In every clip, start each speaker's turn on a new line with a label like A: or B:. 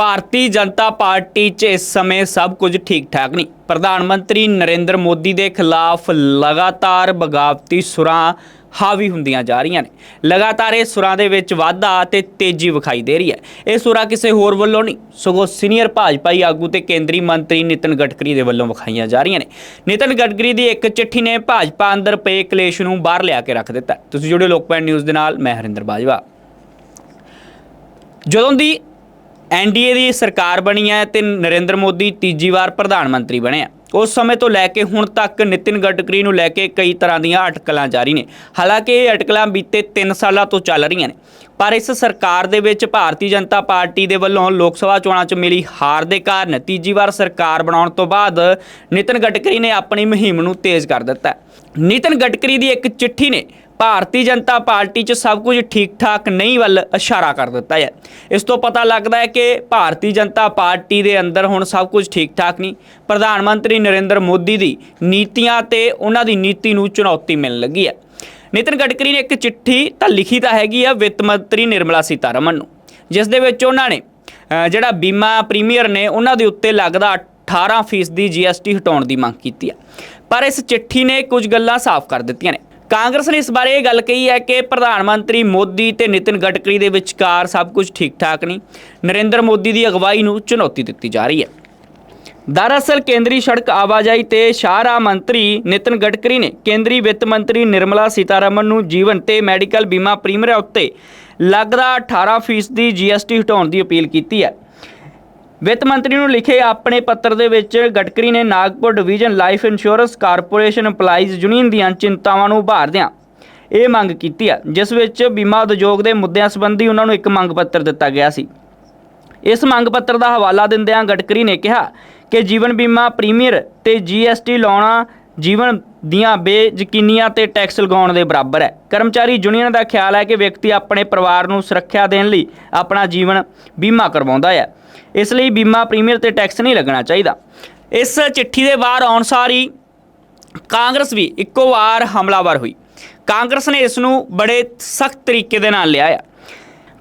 A: Bharatiya Janata party 'ਚ ਇਸ ਸਮੇਂ ਸਭ ਕੁਝ ਠੀਕ ਠਾਕ ਨਹੀਂ। ਪ੍ਰਧਾਨ ਮੰਤਰੀ ਨਰਿੰਦਰ ਮੋਦੀ ਦੇ ਖਿਲਾਫ ਲਗਾਤਾਰ ਬਗਾਵਤੀ ਸੁਰਾਂ ਹਾਵੀ ਹੁੰਦੀਆਂ ਜਾ ਰਹੀਆਂ ਨੇ। ਲਗਾਤਾਰ ਇਹ ਸੁਰਾਂ ਦੇ ਵਿੱਚ ਵਾਧਾ ਤੇ ਤੇਜ਼ੀ ਵਿਖਾਈ ਦੇ ਰਹੀ ਹੈ। ਇਹ ਸੁਰਾਂ ਕਿਸੇ ਹੋਰ ਵੱਲੋਂ ਨਹੀਂ, ਸਗੋਂ ਸੀਨੀਅਰ ਭਾਜਪਾਈ ਆਗੂ ਤੇ ਕੇਂਦਰੀ ਮੰਤਰੀ ਨਿਤਨ ਗਡਕਰੀ ਦੇ ਵੱਲੋਂ ਵਿਖਾਈਆਂ ਜਾ ਰਹੀਆਂ ਨੇ। ਨਿਤਨ ਗਡਕਰੀ ਦੀ ਇੱਕ ਚਿੱਠੀ ਨੇ ਭਾਜਪਾ ਅੰਦਰ ਪਏ ਕਲੇਸ਼ ਨੂੰ ਬਾਹਰ ਲਿਆ ਕੇ ਰੱਖ ਦਿੱਤਾ ਤੁਸੀਂ ਜੁੜੇ ਲੋਕਪਾਲ ਨਿਊਜ਼ ਦੇ ਨਾਲ, ਮੈਂ ਹਰਿੰਦਰ ਬਾਜਵਾ। ਜਦੋਂ ਦੀ ਐਨਡੀਏ ਦੀ ਸਰਕਾਰ ਬਣੀ ਹੈ ਤੇ ਨਰਿੰਦਰ ਮੋਦੀ ਤੀਜੀ ਵਾਰ ਪ੍ਰਧਾਨ ਮੰਤਰੀ ਬਣੇ ਆ। ਉਸ ਸਮੇਂ ਤੋਂ ਲੈ ਕੇ ਹੁਣ ਤੱਕ ਨਿਤਿਨ ਗਡਕਰੀ ਨੂੰ ਲੈ ਕੇ ਕਈ ਤਰ੍ਹਾਂ ਦੀਆਂ ਅਟਕਲਾਂ ਜਾਰੀ ਨੇ। ਹਾਲਾਂਕਿ ਇਹ ਅਟਕਲਾਂ ਬੀਤੇ 3 ਸਾਲਾਂ ਤੋਂ ਚੱਲ ਰਹੀਆਂ ਨੇ। ਪਰ ਇਸ ਸਰਕਾਰ ਦੇ ਵਿੱਚ ਭਾਰਤੀ ਜਨਤਾ ਪਾਰਟੀ ਦੇ ਵੱਲੋਂ ਲੋਕ ਸਭਾ ਚੋਣਾਂ 'ਚ ਮਿਲੀ ਹਾਰ ਦੇ ਕਾਰਨ ਤੀਜੀ ਵਾਰ ਸਰਕਾਰ ਬਣਾਉਣ ਤੋਂ ਬਾਅਦ ਨਿਤਿਨ ਗਡਕਰੀ ਨੇ ਆਪਣੀ ਮੁਹਿੰਮ ਨੂੰ ਤੇਜ਼ ਕਰ ਦਿੱਤਾ ਨਿਤਿਨ ਗਡਕਰੀ ਦੀ ਇੱਕ ਚਿੱਠੀ ਨੇ ਭਾਰਤੀ ਜਨਤਾ ਪਾਰਟੀ 'ਚ ਸਭ ਕੁਝ ਠੀਕ ਠਾਕ ਨਹੀਂ ਵੱਲ ਇਸ਼ਾਰਾ ਕਰ ਦਿੱਤਾ ਹੈ। ਇਸ ਤੋਂ ਪਤਾ ਲੱਗਦਾ ਹੈ ਕਿ ਭਾਰਤੀ ਜਨਤਾ ਪਾਰਟੀ ਦੇ ਅੰਦਰ ਹੁਣ ਸਭ ਕੁਝ ਠੀਕ ਠਾਕ ਨਹੀਂ। ਪ੍ਰਧਾਨ ਮੰਤਰੀ ਨਰਿੰਦਰ ਮੋਦੀ ਦੀ ਨੀਤੀਆਂ ਤੇ ਉਹਨਾਂ ਦੀ ਨੀਤੀ ਨੂੰ ਚੁਣੌਤੀ ਮਿਲਣ ਲੱਗੀ ਹੈ। ਨਿਤਿਨ ਗਡਕਰੀ ਨੇ ਇੱਕ ਚਿੱਠੀ ਤਾਂ ਲਿਖੀ ਤਾਂ ਹੈਗੀ ਆ ਵਿੱਤ ਮੰਤਰੀ ਨਿਰਮਲਾ ਸੀਤਾਰਮਨ ਨੂੰ, ਜਿਸ ਦੇ ਵਿੱਚ ਉਹਨਾਂ ਨੇ ਜਿਹੜਾ ਬੀਮਾ ਪ੍ਰੀਮੀਅਰ ਨੇ ਉਹਨਾਂ ਦੇ ਉੱਤੇ ਲੱਗਦਾ 18% ਦੀ GST ਹਟਾਉਣ ਦੀ ਮੰਗ ਕੀਤੀ ਹੈ। ਪਰ ਇਸ ਚਿੱਠੀ ਨੇ ਕੁਝ ਗੱਲਾਂ ਸਾਫ਼ ਕਰ ਦਿੱਤੀਆਂ ਨੇ। ਕਾਂਗਰਸ ਨੇ ਇਸ ਬਾਰੇ ਇਹ ਗੱਲ ਕਹੀ ਹੈ ਕਿ ਪ੍ਰਧਾਨ ਮੰਤਰੀ ਮੋਦੀ ਤੇ ਨਿਤਿਨ ਗਡਕਰੀ ਦੇ ਵਿਚਕਾਰ ਸਭ ਕੁਝ ਠੀਕ ਠਾਕ ਨਹੀਂ। ਨਰਿੰਦਰ ਮੋਦੀ ਦੀ ਅਗਵਾਈ ਨੂੰ ਚੁਣੌਤੀ ਦਿੱਤੀ ਜਾ ਰਹੀ ਹੈ। ਦਰਅਸਲ ਕੇਂਦਰੀ ਸੜਕ ਆਵਾਜਾਈ ਤੇ ਸ਼ਾਹਰਾਹ ਮੰਤਰੀ ਨਿਤਿਨ ਗਡਕਰੀ ਨੇ ਕੇਂਦਰੀ ਵਿੱਤ ਮੰਤਰੀ ਨਿਰਮਲਾ ਸੀਤਾਰਮਨ ਨੂੰ ਜੀਵਨ ਤੇ ਮੈਡੀਕਲ ਬੀਮਾ ਪ੍ਰੀਮੀਅਰ ਉੱਤੇ ਲੱਗਦਾ 18% ਦੀ GST ਹਟਾਉਣ ਦੀ ਅਪੀਲ ਕੀਤੀ ਹੈ। ਵਿੱਤ ਮੰਤਰੀ ਨੂੰ ਲਿਖੇ ਆਪਣੇ ਪੱਤਰ ਦੇ ਵਿੱਚ ਗਡਕਰੀ ਨੇ Nagpur division life insurance corporation EMPLOYEES union ਦੀਆਂ ਚਿੰਤਾਵਾਂ ਨੂੰ ਉਭਾਰਦਿਆਂ ਇਹ ਮੰਗ ਕੀਤੀ ਹੈ, ਜਿਸ ਵਿੱਚ ਬੀਮਾ ਉਦਯੋਗ ਦੇ ਮੁੱਦਿਆਂ ਸੰਬੰਧੀ ਉਹਨਾਂ ਨੂੰ ਇੱਕ ਮੰਗ ਪੱਤਰ ਦਿੱਤਾ ਗਿਆ ਸੀ। ਇਸ ਮੰਗ ਪੱਤਰ ਦਾ ਹਵਾਲਾ ਦਿੰਦਿਆਂ ਗਡਕਰੀ ਨੇ ਕਿਹਾ ਕਿ ਜੀਵਨ ਬੀਮਾ ਪ੍ਰੀਮੀਅਰ ਤੇ GST ਲਾਉਣਾ ਜੀਵਨ ਦੀਆਂ ਬੇਯਕੀਨੀਆਂ ਤੇ ਟੈਕਸ ਲਗਾਉਣ ਦੇ ਬਰਾਬਰ ਹੈ। ਕਰਮਚਾਰੀ ਯੂਨੀਅਨ ਦਾ ਖਿਆਲ ਹੈ ਕਿ ਵਿਅਕਤੀ ਆਪਣੇ ਪਰਿਵਾਰ ਨੂੰ ਸੁਰੱਖਿਆ ਦੇਣ ਲਈ ਆਪਣਾ ਜੀਵਨ ਬੀਮਾ ਕਰਵਾਉਂਦਾ ਹੈ। ਇਸ ਲਈ ਬੀਮਾ ਪ੍ਰੀਮੀਅਰ ਤੇ ਟੈਕਸ ਨਹੀਂ ਲੱਗਣਾ ਚਾਹੀਦਾ। ਇਸ ਚਿੱਠੀ ਦੇ ਬਾਹਰ ਆਉਣ ਸਾਰ ਹੀ ਕਾਂਗਰਸ ਵੀ ਇੱਕੋ ਵਾਰ ਹਮਲਾਵਰ ਹੋਈ। ਕਾਂਗਰਸ ਨੇ ਇਸ ਨੂੰ ਬੜੇ ਸਖਤ ਤਰੀਕੇ ਦੇ ਨਾਲ ਲਿਆ ਆ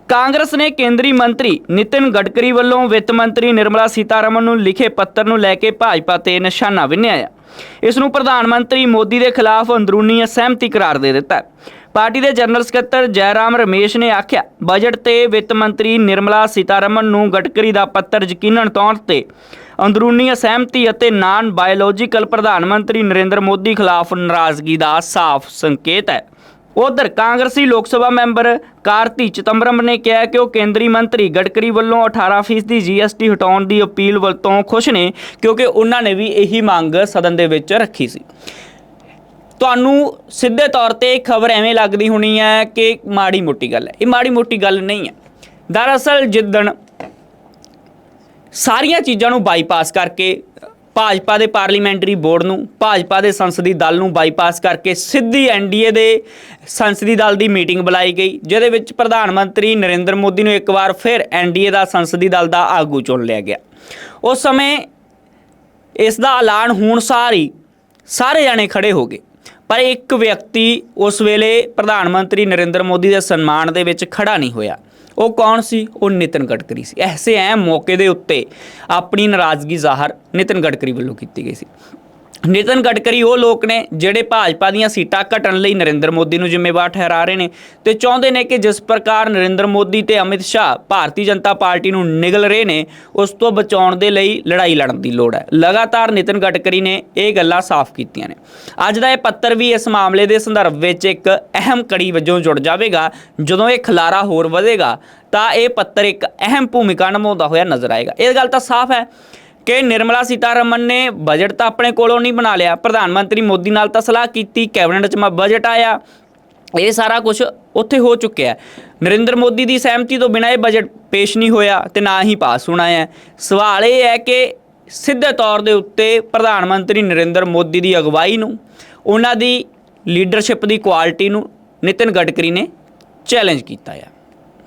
A: ਕਾਂਗਰਸ ਨੇ ਕੇਂਦਰੀ ਮੰਤਰੀ ਨਿਤਿਨ ਗਡਕਰੀ ਵੱਲੋਂ ਵਿੱਤ ਮੰਤਰੀ ਨਿਰਮਲਾ ਸੀਤਾਰਮਨ ਨੂੰ ਲਿਖੇ ਪੱਤਰ ਨੂੰ ਲੈ ਕੇ ਭਾਜਪਾ ਤੇ ਨਿਸ਼ਾਨਾ ਵਿੰਨਿਆ ਹੈ। ਇਸ ਨੂੰ ਪ੍ਰਧਾਨ ਮੰਤਰੀ ਮੋਦੀ ਦੇ ਖਿਲਾਫ ਅੰਦਰੂਨੀ ਅਸਹਿਮਤੀ ਕਰਾਰ ਦੇ ਦਿੱਤਾ ਪਾਰਟੀ ਦੇ ਜਨਰਲ ਸਕੱਤਰ ਜੈਰਾਮ ਰਮੇਸ਼ ਨੇ ਆਖਿਆ, ਬਜਟ ਤੇ ਵਿੱਤ ਮੰਤਰੀ ਨਿਰਮਲਾ ਸੀਤਾਰਮਨ ਨੂੰ ਗਡਕਰੀ ਦਾ ਪੱਤਰ ਯਕੀਨਨ ਤੌਰ ਤੇ ਅੰਦਰੂਨੀ ਅਸਹਿਮਤੀ ਅਤੇ ਨਾਨ ਬਾਇਓਲੋਜੀਕਲ ਪ੍ਰਧਾਨ ਮੰਤਰੀ ਨਰਿੰਦਰ ਮੋਦੀ ਖਿਲਾਫ ਨਾਰਾਜ਼ਗੀ ਦਾ ਸਾਫ਼ ਸੰਕੇਤ ਹੈ। ਉਧਰ ਕਾਂਗਰਸੀ ਲੋਕ ਸਭਾ ਮੈਂਬਰ ਕਾਰਤੀ ਚਿਦੰਬਰਮ ਨੇ ਕਿਹਾ ਕਿ ਉਹ ਕੇਂਦਰੀ ਮੰਤਰੀ ਗਡਕਰੀ ਵੱਲੋਂ 18% ਦੀ GST ਹਟਾਉਣ ਦੀ ਅਪੀਲ ਵੱਲ ਤੋਂ ਖੁਸ਼ ਨੇ ਕਿਉਂਕਿ ਉਹਨਾਂ ਨੇ ਵੀ ਇਹੀ ਮੰਗ ਸਦਨ ਦੇ ਵਿੱਚ ਰੱਖੀ ਸੀ। ਤੁਹਾਨੂੰ ਸਿੱਧੇ ਤੌਰ ਤੇ ਖਬਰ ਐਵੇਂ ਲੱਗਦੀ ਹੋਣੀ ਹੈ ਕਿ ਮਾੜੀ ਮੋਟੀ ਗੱਲ ਹੈ। ਇਹ ਮਾੜੀ ਮੋਟੀ ਗੱਲ ਨਹੀਂ ਹੈ। ਦਰਅਸਲ ਜਿੱਦਣ ਸਾਰੀਆਂ ਚੀਜ਼ਾਂ ਨੂੰ ਬਾਈਪਾਸ ਕਰਕੇ ਭਾਜਪਾ ਦੇ ਪਾਰਲੀਮੈਂਟਰੀ ਬੋਰਡ ਨੂੰ, ਭਾਜਪਾ ਦੇ ਸੰਸਦੀ ਦਲ ਨੂੰ ਬਾਈਪਾਸ ਕਰਕੇ ਸਿੱਧੀ ਐਨਡੀਏ ਦੇ ਸੰਸਦੀ ਦਲ ਦੀ ਮੀਟਿੰਗ ਬੁਲਾਈ ਗਈ, ਜਿਹਦੇ ਵਿੱਚ ਪ੍ਰਧਾਨ ਮੰਤਰੀ ਨਰਿੰਦਰ ਮੋਦੀ ਨੂੰ ਇੱਕ ਵਾਰ ਫਿਰ ਐਨਡੀਏ ਦਾ ਸੰਸਦੀ ਦਲ ਦਾ ਆਗੂ ਚੁਣ ਲਿਆ ਗਿਆ। ਉਸ ਸਮੇਂ ਇਸ ਦਾ ਐਲਾਨ ਹੋਣ ਸਾਰੀ ਸਾਰੇ ਜਾਣੇ ਖੜੇ ਹੋ ਗਏ, ਪਰ ਇੱਕ ਵਿਅਕਤੀ ਉਸ ਵੇਲੇ ਪ੍ਰਧਾਨ ਮੰਤਰੀ ਨਰਿੰਦਰ ਮੋਦੀ ਦੇ ਸਨਮਾਨ ਦੇ ਵਿੱਚ ਖੜਾ ਨਹੀਂ ਹੋਇਆ। ਉਹ ਕੌਣ ਸੀ? ਉਹ ਨਿਤਨ ਗਡਕਰੀ ਸੀ। ਐਸੇ ਐ ਮੌਕੇ ਦੇ ਉੱਤੇ ਆਪਣੀ ਨਾਰਾਜ਼ਗੀ ਜ਼ਾਹਰ ਨਿਤਨ ਗਡਕਰੀ ਵੱਲੋਂ ਕੀਤੀ ਗਈ ਸੀ। ਨਿਤਨ ਗਡਕਰੀ, ਉਹ ਲੋਕ ਨੇ ਜਿਹੜੇ ਭਾਜਪਾ ਦੀਆਂ ਸੀਟਾਂ ਘਟਣ ਲਈ ਨਰਿੰਦਰ ਮੋਦੀ ਨੂੰ ਜ਼ਿੰਮੇਵਾਰ ਠਹਿਰਾ ਰਹੇ ਨੇ ਤੇ ਚਾਹੁੰਦੇ ਨੇ ਕਿ ਜਿਸ ਪ੍ਰਕਾਰ ਨਰਿੰਦਰ ਮੋਦੀ ਤੇ ਅਮਿਤ ਸ਼ਾਹ ਭਾਰਤੀ ਜਨਤਾ ਪਾਰਟੀ ਨੂੰ ਨਿਗਲ ਰਹੇ ਨੇ, ਉਸ ਤੋਂ ਬਚਾਉਣ ਦੇ ਲਈ ਲੜਾਈ ਲੜਨ ਦੀ ਲੋੜ ਹੈ। ਲਗਾਤਾਰ ਨਿਤਨ ਗਡਕਰੀ ਨੇ ਇਹ ਗੱਲਾਂ ਸਾਫ਼ ਕੀਤੀਆਂ ਨੇ। ਅੱਜ ਦਾ ਇਹ ਪੱਤਰ ਵੀ ਇਸ ਮਾਮਲੇ ਦੇ ਸੰਦਰਭ ਵਿੱਚ ਇੱਕ ਅਹਿਮ ਕੜੀ ਵਜੋਂ ਜੁੜ ਜਾਵੇਗਾ। ਜਦੋਂ ਇਹ ਖਲਾਰਾ ਹੋਰ ਵਧੇਗਾ, ਤਾਂ ਇਹ ਪੱਤਰ ਇੱਕ ਅਹਿਮ ਭੂਮਿਕਾ ਨਿਭਾਉਂਦਾ ਹੋਇਆ ਨਜ਼ਰ ਆਏਗਾ। ਇਹ ਗੱਲ ਤਾਂ ਸਾਫ਼ ਹੈ ਕਿ ਨਿਰਮਲਾ ਸੀਤਾਰਮਨ ਨੇ ਬਜਟ ਤਾਂ ਆਪਣੇ ਕੋਲੋਂ ਨਹੀਂ ਬਣਾ ਲਿਆ। ਪ੍ਰਧਾਨ ਮੰਤਰੀ ਮੋਦੀ ਨਾਲ ਤਾਂ ਸਲਾਹ ਕੀਤੀ, ਕੈਬਨਿਟ 'ਚ ਮੈਂ ਬਜਟ ਆਇਆ। ਇਹ ਸਾਰਾ ਕੁਝ ਉੱਥੇ ਹੋ ਚੁੱਕਿਆ ਨਰਿੰਦਰ ਮੋਦੀ ਦੀ ਸਹਿਮਤੀ ਤੋਂ ਬਿਨਾਂ ਇਹ ਬਜਟ ਪੇਸ਼ ਨਹੀਂ ਹੋਇਆ ਤੇ ਨਾ ਹੀ ਪਾਸ ਹੋਣਾ ਹੈ। ਸਵਾਲ ਇਹ ਹੈ ਕਿ ਸਿੱਧੇ ਤੌਰ ਦੇ ਉੱਤੇ ਪ੍ਰਧਾਨ ਮੰਤਰੀ ਨਰਿੰਦਰ ਮੋਦੀ ਦੀ ਅਗਵਾਈ ਨੂੰ, ਉਹਨਾਂ ਦੀ ਲੀਡਰਸ਼ਿਪ ਦੀ ਕੁਆਲਿਟੀ ਨੂੰ ਨਿਤਿਨ ਗਡਕਰੀ ਨੇ ਚੈਲੰਜ ਕੀਤਾ ਹੈ